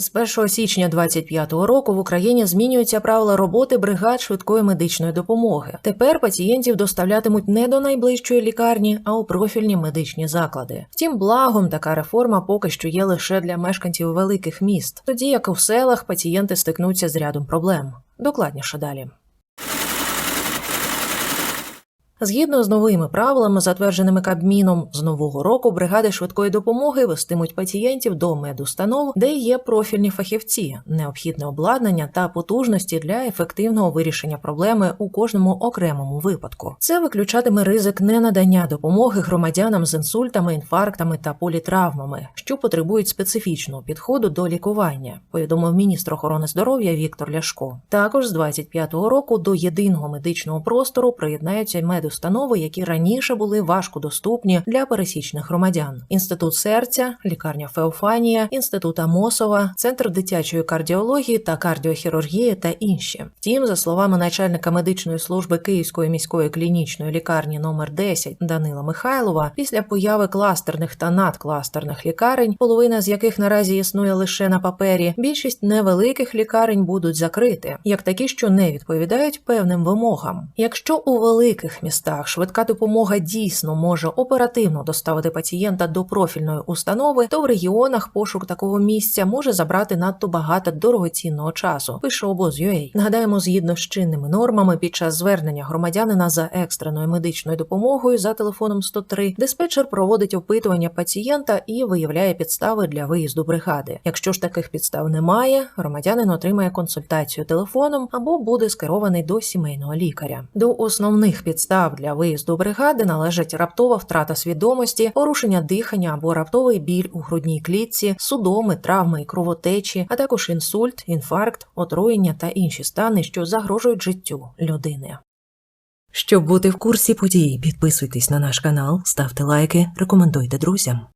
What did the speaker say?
З 1 січня 2025 року в Україні змінюються правила роботи бригад швидкої медичної допомоги. Тепер пацієнтів доставлятимуть не до найближчої лікарні, а у профільні медичні заклади. Втім, благом така реформа поки що є лише для мешканців великих міст, тоді як у селах пацієнти стикнуться з рядом проблем. Докладніше далі. Згідно з новими правилами, затвердженими Кабміном, з нового року бригади швидкої допомоги вестимуть пацієнтів до медустанов, де є профільні фахівці, необхідне обладнання та потужності для ефективного вирішення проблеми у кожному окремому випадку. Це виключатиме ризик ненадання допомоги громадянам з інсультами, інфарктами та політравмами, що потребують специфічного підходу до лікування, повідомив міністр охорони здоров'я Віктор Ляшко. Також з 25-го року до єдиного медичного простору приєднаються й медустанови, які раніше були важко доступні для пересічних громадян: інститут серця, лікарня Феофанія, інститут Амосова, центр дитячої кардіології та кардіохірургії та інші. Втім, за словами начальника медичної служби Київської міської клінічної лікарні номер 10 Данила Михайлова, після появи кластерних та надкластерних лікарень, половина з яких наразі існує лише на папері, більшість невеликих лікарень будуть закриті, як такі, що не відповідають певним вимогам. Якщо у великих містах швидка допомога дійсно може оперативно доставити пацієнта до профільної установи, то в регіонах пошук такого місця може забрати надто багато дорогоцінного часу. Пише обоз.ua. Нагадаємо, згідно з чинними нормами, під час звернення громадянина за екстреною медичною допомогою за телефоном 103 диспетчер проводить опитування пацієнта і виявляє підстави для виїзду бригади. Якщо ж таких підстав немає, громадянин отримає консультацію телефоном або буде скерований до сімейного лікаря. До основних підстав для виїзду бригади належать раптова втрата свідомості, порушення дихання або раптовий біль у грудній клітці, судоми, травми і кровотечі, а також інсульт, інфаркт, отруєння та інші стани, що загрожують життю людини. Щоб бути в курсі подій, підписуйтесь на наш канал, ставте лайки, рекомендуйте друзям.